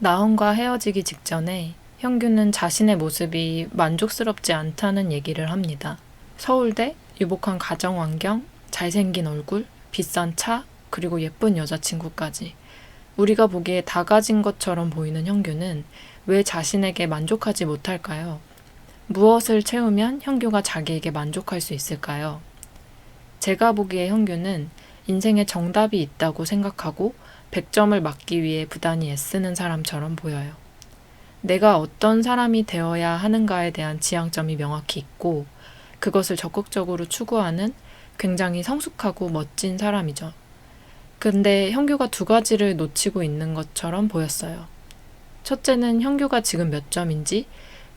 나은과 헤어지기 직전에 형규는 자신의 모습이 만족스럽지 않다는 얘기를 합니다. 서울대, 유복한 가정 환경, 잘생긴 얼굴, 비싼 차, 그리고 예쁜 여자친구까지. 우리가 보기에 다 가진 것처럼 보이는 형규는 왜 자신에게 만족하지 못할까요? 무엇을 채우면 형규가 자기에게 만족할 수 있을까요? 제가 보기에 형규는 인생에 정답이 있다고 생각하고 100점을 맞기 위해 부단히 애쓰는 사람처럼 보여요. 내가 어떤 사람이 되어야 하는가에 대한 지향점이 명확히 있고 그것을 적극적으로 추구하는 굉장히 성숙하고 멋진 사람이죠. 근데 형규가 두 가지를 놓치고 있는 것처럼 보였어요. 첫째는 형규가 지금 몇 점인지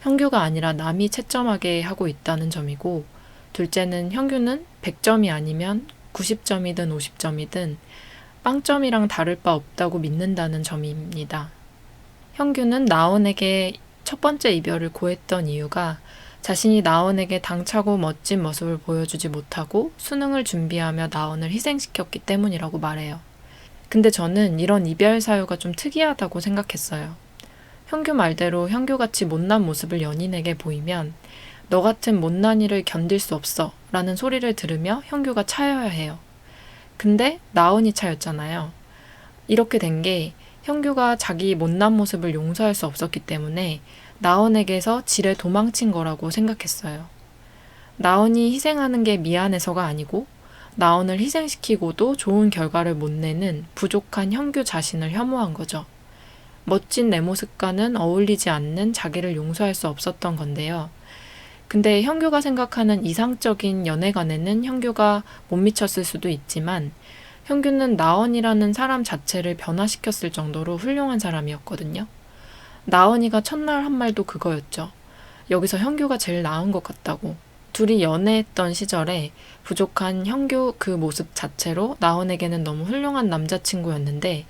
형규가 아니라 남이 채점하게 하고 있다는 점이고 둘째는 형규는 100점이 아니면 90점이든 50점이든 빵점이랑 다를 바 없다고 믿는다는 점입니다. 형규는 나온에게 첫 번째 이별을 고했던 이유가 자신이 나온에게 당차고 멋진 모습을 보여주지 못하고 수능을 준비하며 나온을 희생시켰기 때문이라고 말해요. 근데 저는 이런 이별 사유가 좀 특이하다고 생각했어요. 형규 말대로 형규같이 못난 모습을 연인에게 보이면 너 같은 못난 일을 견딜 수 없어 라는 소리를 들으며 형규가 차여야 해요. 근데 나온이 차였잖아요. 이렇게 된 게 형규가 자기 못난 모습을 용서할 수 없었기 때문에 나온에게서 지레 도망친 거라고 생각했어요. 나온이 희생하는 게 미안해서가 아니고 나온을 희생시키고도 좋은 결과를 못 내는 부족한 형규 자신을 혐오한 거죠. 멋진 내 모습과는 어울리지 않는 자기를 용서할 수 없었던 건데요. 근데 형규가 생각하는 이상적인 연애관에는 형규가 못 미쳤을 수도 있지만 형규는 나원이라는 사람 자체를 변화시켰을 정도로 훌륭한 사람이었거든요. 나원이가 첫날 한 말도 그거였죠. 여기서 형규가 제일 나은 것 같다고. 둘이 연애했던 시절에 부족한 형규 그 모습 자체로 나원에게는 너무 훌륭한 남자친구였는데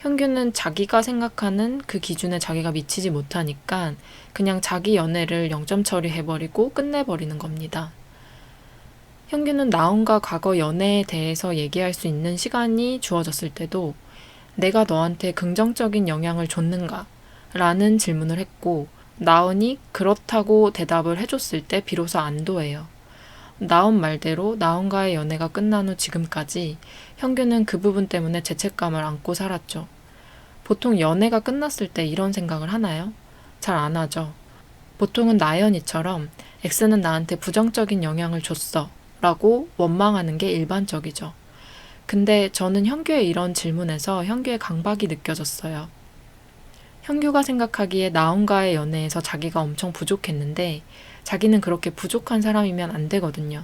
형규는 자기가 생각하는 그 기준에 자기가 미치지 못하니까 그냥 자기 연애를 0점 처리해버리고 끝내버리는 겁니다. 형규는 나온과 과거 연애에 대해서 얘기할 수 있는 시간이 주어졌을 때도 내가 너한테 긍정적인 영향을 줬는가? 라는 질문을 했고, 나온이 그렇다고 대답을 해줬을 때 비로소 안도해요. 나온 말대로 나온과의 연애가 끝난 후 지금까지 형규는 그 부분 때문에 죄책감을 안고 살았죠. 보통 연애가 끝났을 때 이런 생각을 하나요? 잘 안 하죠. 보통은 나연이처럼 X는 나한테 부정적인 영향을 줬어 라고 원망하는 게 일반적이죠. 근데 저는 형규의 이런 질문에서 형규의 강박이 느껴졌어요. 형규가 생각하기에 나온과의 연애에서 자기가 엄청 부족했는데 자기는 그렇게 부족한 사람이면 안 되거든요.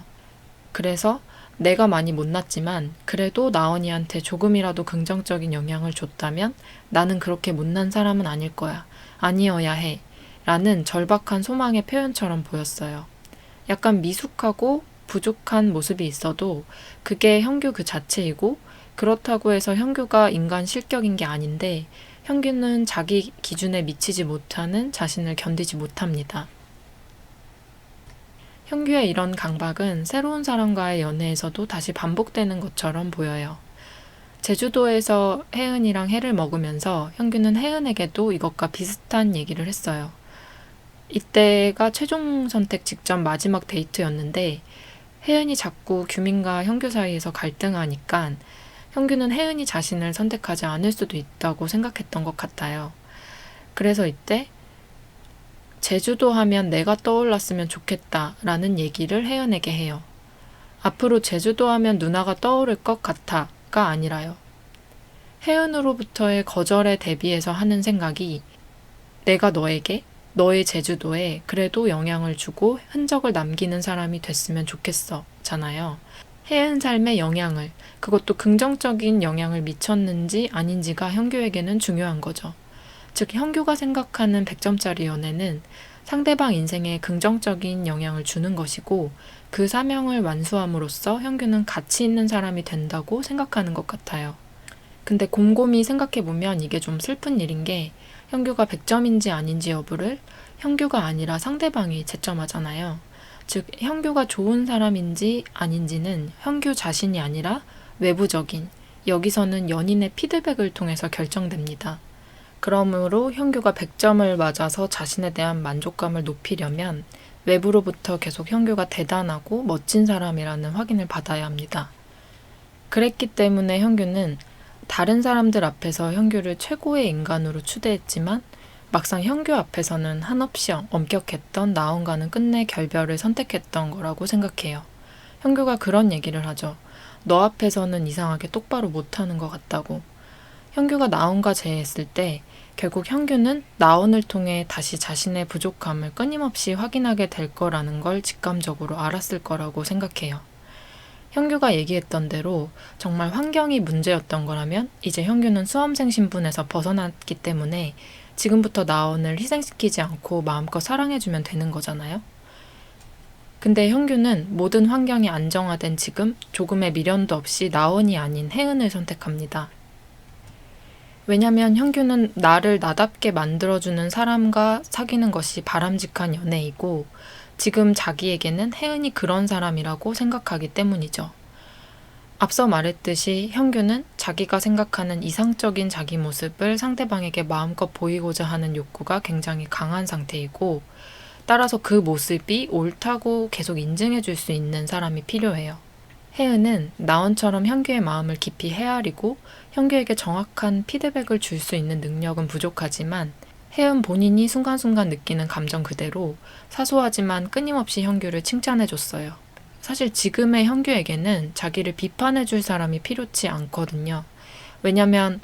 그래서 내가 많이 못났지만 그래도 나원이한테 조금이라도 긍정적인 영향을 줬다면 나는 그렇게 못난 사람은 아닐 거야. 아니어야 해. 라는 절박한 소망의 표현처럼 보였어요. 약간 미숙하고 부족한 모습이 있어도 그게 형규 그 자체이고 그렇다고 해서 형규가 인간 실격인 게 아닌데 형규는 자기 기준에 미치지 못하는 자신을 견디지 못합니다. 형규의 이런 강박은 새로운 사람과의 연애에서도 다시 반복되는 것처럼 보여요. 제주도에서 혜은이랑 해를 먹으면서 형규는 혜은에게도 이것과 비슷한 얘기를 했어요. 이때가 최종 선택 직전 마지막 데이트였는데 혜은이 자꾸 규민과 형규 사이에서 갈등하니까 형규는 혜은이 자신을 선택하지 않을 수도 있다고 생각했던 것 같아요. 그래서 이때 제주도 하면 내가 떠올랐으면 좋겠다 라는 얘기를 혜연에게 해요. 앞으로 제주도 하면 누나가 떠오를 것 같아가 아니라요. 혜연으로부터의 거절에 대비해서 하는 생각이 내가 너에게 너의 제주도에 그래도 영향을 주고 흔적을 남기는 사람이 됐으면 좋겠어 잖아요. 혜은 삶에 영향을 그것도 긍정적인 영향을 미쳤는지 아닌지가 형규에게는 중요한 거죠. 즉 형규가 생각하는 100점짜리 연애는 상대방 인생에 긍정적인 영향을 주는 것이고 그 사명을 완수함으로써 형규는 가치 있는 사람이 된다고 생각하는 것 같아요. 근데 곰곰이 생각해보면 이게 좀 슬픈 일인 게 형규가 100점인지 아닌지 여부를 형규가 아니라 상대방이 채점하잖아요. 즉, 형규가 좋은 사람인지 아닌지는 형규 자신이 아니라 외부적인, 여기서는 연인의 피드백을 통해서 결정됩니다. 그러므로 현규가 100점을 맞아서 자신에 대한 만족감을 높이려면 외부로부터 계속 현규가 대단하고 멋진 사람이라는 확인을 받아야 합니다. 그랬기 때문에 현규는 다른 사람들 앞에서 현규를 최고의 인간으로 추대했지만 막상 현규 앞에서는 한없이 엄격했던 나온과는 끝내 결별을 선택했던 거라고 생각해요. 현규가 그런 얘기를 하죠. 너 앞에서는 이상하게 똑바로 못하는 것 같다고. 현규가 나온과 재했을 때 결국 현규는 나온을 통해 다시 자신의 부족함을 끊임없이 확인하게 될 거라는 걸 직감적으로 알았을 거라고 생각해요. 현규가 얘기했던 대로 정말 환경이 문제였던 거라면 이제 현규는 수험생 신분에서 벗어났기 때문에 지금부터 나온을 희생시키지 않고 마음껏 사랑해주면 되는 거잖아요. 근데 현규는 모든 환경이 안정화된 지금 조금의 미련도 없이 나온이 아닌 혜은을 선택합니다. 왜냐면 현규는 나를 나답게 만들어주는 사람과 사귀는 것이 바람직한 연애이고 지금 자기에게는 혜은이 그런 사람이라고 생각하기 때문이죠. 앞서 말했듯이 현규는 자기가 생각하는 이상적인 자기 모습을 상대방에게 마음껏 보이고자 하는 욕구가 굉장히 강한 상태이고 따라서 그 모습이 옳다고 계속 인증해 줄 수 있는 사람이 필요해요. 혜은은 나온처럼 현규의 마음을 깊이 헤아리고 현규에게 정확한 피드백을 줄 수 있는 능력은 부족하지만 혜은 본인이 순간순간 느끼는 감정 그대로 사소하지만 끊임없이 현규를 칭찬해 줬어요. 사실 지금의 현규에게는 자기를 비판해 줄 사람이 필요치 않거든요. 왜냐면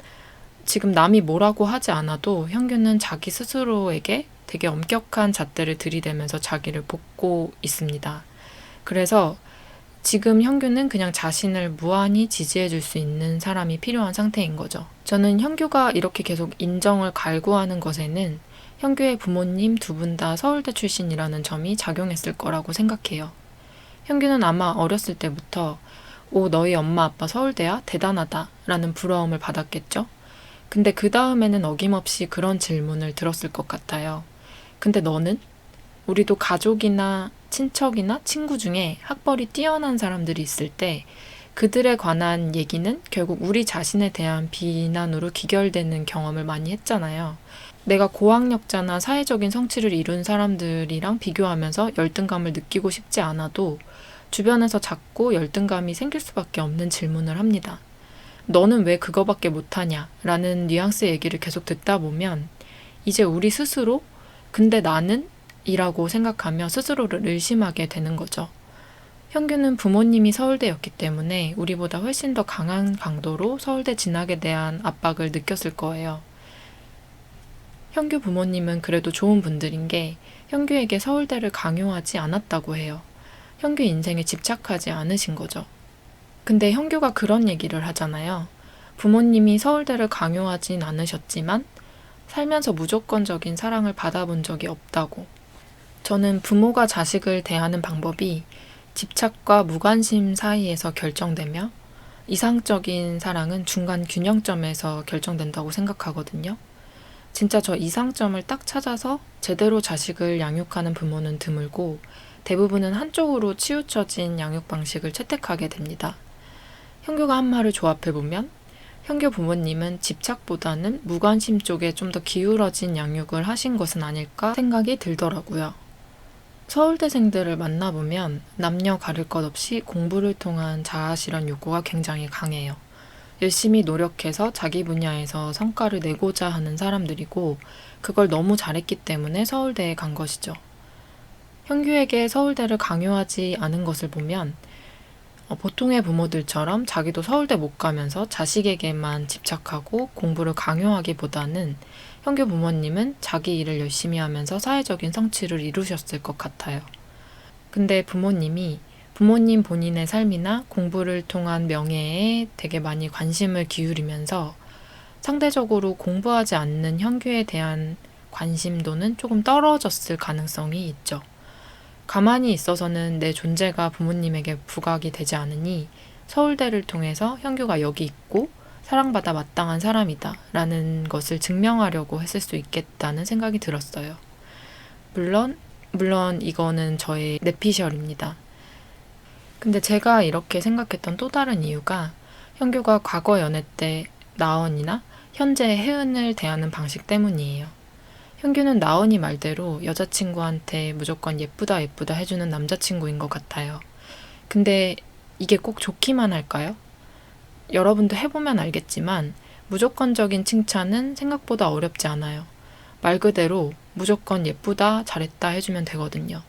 지금 남이 뭐라고 하지 않아도 현규는 자기 스스로에게 되게 엄격한 잣대를 들이대면서 자기를 볶고 있습니다. 그래서 지금 현규는 그냥 자신을 무한히 지지해 줄 수 있는 사람이 필요한 상태인 거죠. 저는 현규가 이렇게 계속 인정을 갈구하는 것에는 현규의 부모님 두 분 다 서울대 출신이라는 점이 작용했을 거라고 생각해요. 현규는 아마 어렸을 때부터 오, 너희 엄마 아빠 서울대야? 대단하다. 라는 부러움을 받았겠죠? 근데 그 다음에는 어김없이 그런 질문을 들었을 것 같아요. 근데 너는? 우리도 가족이나 친척이나 친구 중에 학벌이 뛰어난 사람들이 있을 때 그들에 관한 얘기는 결국 우리 자신에 대한 비난으로 기결되는 경험을 많이 했잖아요. 내가 고학력자나 사회적인 성취를 이룬 사람들이랑 비교하면서 열등감을 느끼고 싶지 않아도 주변에서 자꾸 열등감이 생길 수밖에 없는 질문을 합니다. 너는 왜 그거밖에 못하냐? 라는 뉘앙스 얘기를 계속 듣다 보면 이제 우리 스스로 근데 나는 이라고 생각하며 스스로를 의심하게 되는 거죠. 현규는 부모님이 서울대였기 때문에 우리보다 훨씬 더 강한 강도로 서울대 진학에 대한 압박을 느꼈을 거예요. 현규 부모님은 그래도 좋은 분들인 게 현규에게 서울대를 강요하지 않았다고 해요. 현규 인생에 집착하지 않으신 거죠. 근데 현규가 그런 얘기를 하잖아요. 부모님이 서울대를 강요하진 않으셨지만 살면서 무조건적인 사랑을 받아본 적이 없다고. 저는 부모가 자식을 대하는 방법이 집착과 무관심 사이에서 결정되며 이상적인 사랑은 중간 균형점에서 결정된다고 생각하거든요. 진짜 저 이상점을 딱 찾아서 제대로 자식을 양육하는 부모는 드물고 대부분은 한쪽으로 치우쳐진 양육 방식을 채택하게 됩니다. 형규가 한 말을 조합해보면 형규 부모님은 집착보다는 무관심 쪽에 좀 더 기울어진 양육을 하신 것은 아닐까 생각이 들더라고요. 서울대생들을 만나보면 남녀 가릴 것 없이 공부를 통한 자아 실현 욕구가 굉장히 강해요. 열심히 노력해서 자기 분야에서 성과를 내고자 하는 사람들이고 그걸 너무 잘했기 때문에 서울대에 간 것이죠. 현규에게 서울대를 강요하지 않은 것을 보면 어, 보통의 부모들처럼 자기도 서울대 못 가면서 자식에게만 집착하고 공부를 강요하기보다는 현규 부모님은 자기 일을 열심히 하면서 사회적인 성취를 이루셨을 것 같아요. 근데 부모님이 부모님 본인의 삶이나 공부를 통한 명예에 되게 많이 관심을 기울이면서 상대적으로 공부하지 않는 현규에 대한 관심도는 조금 떨어졌을 가능성이 있죠. 가만히 있어서는 내 존재가 부모님에게 부각이 되지 않으니 서울대를 통해서 현규가 여기 있고 사랑받아 마땅한 사람이다 라는 것을 증명하려고 했을 수 있겠다는 생각이 들었어요. 물론, 물론 이거는 저의 내피셜입니다. 근데 제가 이렇게 생각했던 또 다른 이유가 현규가 과거 연애 때 나원이나 현재 혜은을 대하는 방식 때문이에요. 현규는 나은이 말대로 여자친구한테 무조건 예쁘다 예쁘다 해주는 남자친구인 것 같아요. 근데 이게 꼭 좋기만 할까요? 여러분도 해보면 알겠지만 무조건적인 칭찬은 생각보다 어렵지 않아요. 말 그대로 무조건 예쁘다, 잘했다 해주면 되거든요.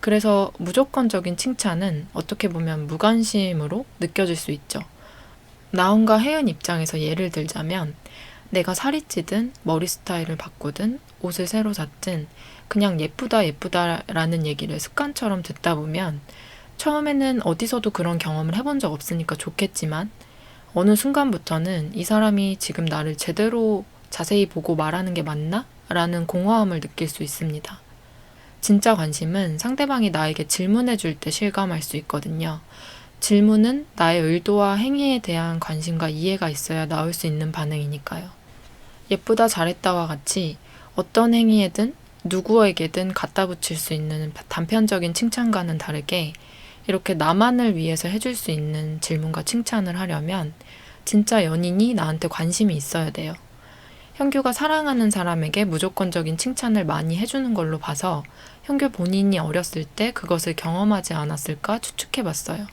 그래서 무조건적인 칭찬은 어떻게 보면 무관심으로 느껴질 수 있죠. 나은과 혜은 입장에서 예를 들자면 내가 살이 찌든 머리 스타일을 바꾸든 옷을 새로 샀든 그냥 예쁘다 예쁘다라는 얘기를 습관처럼 듣다 보면 처음에는 어디서도 그런 경험을 해본 적 없으니까 좋겠지만 어느 순간부터는 이 사람이 지금 나를 제대로 자세히 보고 말하는 게 맞나? 라는 공허함을 느낄 수 있습니다. 진짜 관심은 상대방이 나에게 질문해 줄 때 실감할 수 있거든요. 질문은 나의 의도와 행위에 대한 관심과 이해가 있어야 나올 수 있는 반응이니까요. 예쁘다 잘했다와 같이 어떤 행위에든 누구에게든 갖다 붙일 수 있는 단편적인 칭찬과는 다르게 이렇게 나만을 위해서 해줄 수 있는 질문과 칭찬을 하려면 진짜 연인이 나한테 관심이 있어야 돼요. 현규가 사랑하는 사람에게 무조건적인 칭찬을 많이 해주는 걸로 봐서 현규 본인이 어렸을 때 그것을 경험하지 않았을까 추측해 봤어요.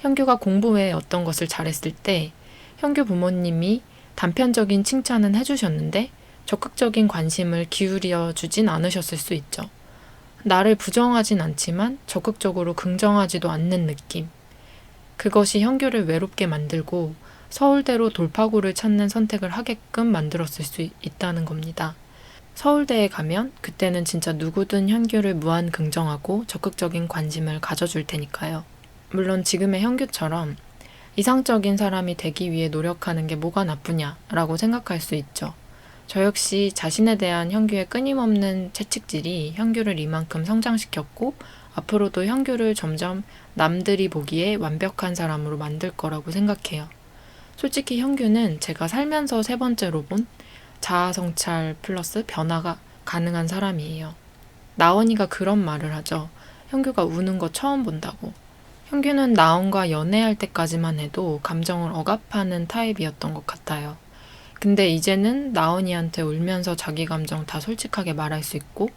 현규가 공부 외에 어떤 것을 잘했을 때 현규 부모님이 단편적인 칭찬은 해주셨는데 적극적인 관심을 기울여 주진 않으셨을 수 있죠. 나를 부정하진 않지만 적극적으로 긍정하지도 않는 느낌. 그것이 현규를 외롭게 만들고 서울대로 돌파구를 찾는 선택을 하게끔 만들었을 수 있다는 겁니다. 서울대에 가면 그때는 진짜 누구든 현규를 무한 긍정하고 적극적인 관심을 가져줄 테니까요. 물론 지금의 현규처럼 이상적인 사람이 되기 위해 노력하는 게 뭐가 나쁘냐라고 생각할 수 있죠. 저 역시 자신에 대한 현규의 끊임없는 채찍질이 현규를 이만큼 성장시켰고 앞으로도 현규를 점점 남들이 보기에 완벽한 사람으로 만들 거라고 생각해요. 솔직히 현규는 제가 살면서 세 번째로 본 자아 성찰 플러스 변화가 가능한 사람이에요. 나원이가 그런 말을 하죠. 현규가 우는 거 처음 본다고. 현규는 나원과 연애할 때까지만 해도 감정을 억압하는 타입이었던 것 같아요. 근데 이제는 나은이한테 울면서 자기 감정 다 솔직하게 말할 수 있고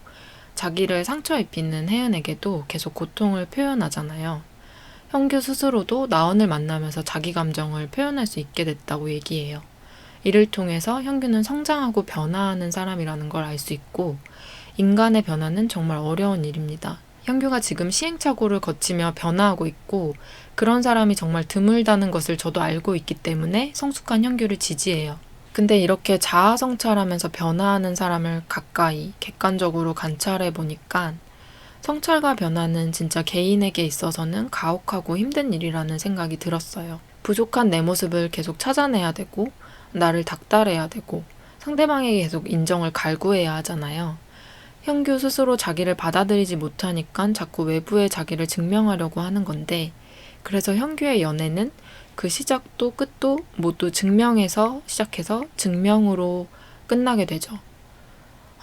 자기를 상처 입히는 혜은에게도 계속 고통을 표현하잖아요. 현규 스스로도 나은을 만나면서 자기 감정을 표현할 수 있게 됐다고 얘기해요. 이를 통해서 현규는 성장하고 변화하는 사람이라는 걸 알 수 있고 인간의 변화는 정말 어려운 일입니다. 현규가 지금 시행착오를 거치며 변화하고 있고 그런 사람이 정말 드물다는 것을 저도 알고 있기 때문에 성숙한 현규를 지지해요. 근데 이렇게 자아 성찰하면서 변화하는 사람을 가까이 객관적으로 관찰해 보니까 성찰과 변화는 진짜 개인에게 있어서는 가혹하고 힘든 일이라는 생각이 들었어요. 부족한 내 모습을 계속 찾아내야 되고, 나를 닥달해야 되고, 상대방에게 계속 인정을 갈구해야 하잖아요. 현규 스스로 자기를 받아들이지 못하니까 자꾸 외부에 자기를 증명하려고 하는 건데, 그래서 현규의 연애는 그 시작도 끝도 모두 증명에서 시작해서 증명으로 끝나게 되죠.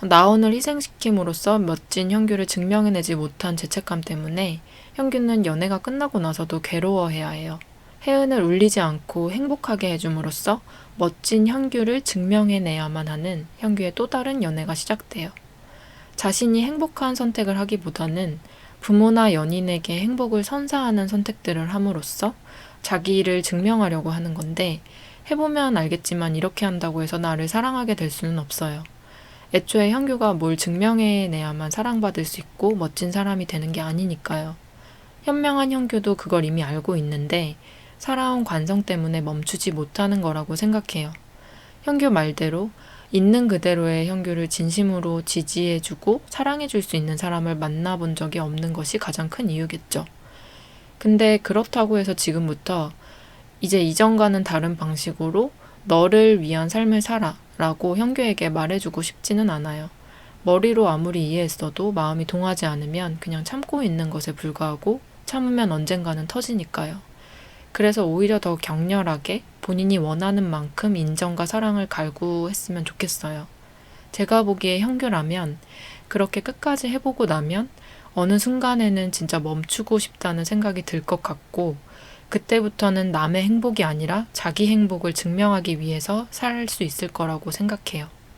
나온을 희생시킴으로써 멋진 현규를 증명해내지 못한 죄책감 때문에 현규는 연애가 끝나고 나서도 괴로워해야 해요. 혜은을 울리지 않고 행복하게 해줌으로써 멋진 현규를 증명해내야만 하는 현규의 또 다른 연애가 시작돼요. 자신이 행복한 선택을 하기보다는 부모나 연인에게 행복을 선사하는 선택들을 함으로써 자기를 증명하려고 하는 건데 해보면 알겠지만 이렇게 한다고 해서 나를 사랑하게 될 수는 없어요. 애초에 현규가 뭘 증명해내야만 사랑받을 수 있고 멋진 사람이 되는 게 아니니까요. 현명한 현규도 그걸 이미 알고 있는데 살아온 관성 때문에 멈추지 못하는 거라고 생각해요. 현규 말대로 있는 그대로의 현규를 진심으로 지지해주고 사랑해줄 수 있는 사람을 만나본 적이 없는 것이 가장 큰 이유겠죠. 근데 그렇다고 해서 지금부터 이제 이전과는 다른 방식으로 너를 위한 삶을 살아 라고 현규에게 말해주고 싶지는 않아요. 머리로 아무리 이해했어도 마음이 동하지 않으면 그냥 참고 있는 것에 불과하고 참으면 언젠가는 터지니까요. 그래서 오히려 더 격렬하게 본인이 원하는 만큼 인정과 사랑을 갈구했으면 좋겠어요. 제가 보기에 현규라면 그렇게 끝까지 해보고 나면 어느 순간에는 진짜 멈추고 싶다는 생각이 들 것 같고 그때부터는 남의 행복이 아니라 자기 행복을 증명하기 위해서 살 수 있을 거라고 생각해요.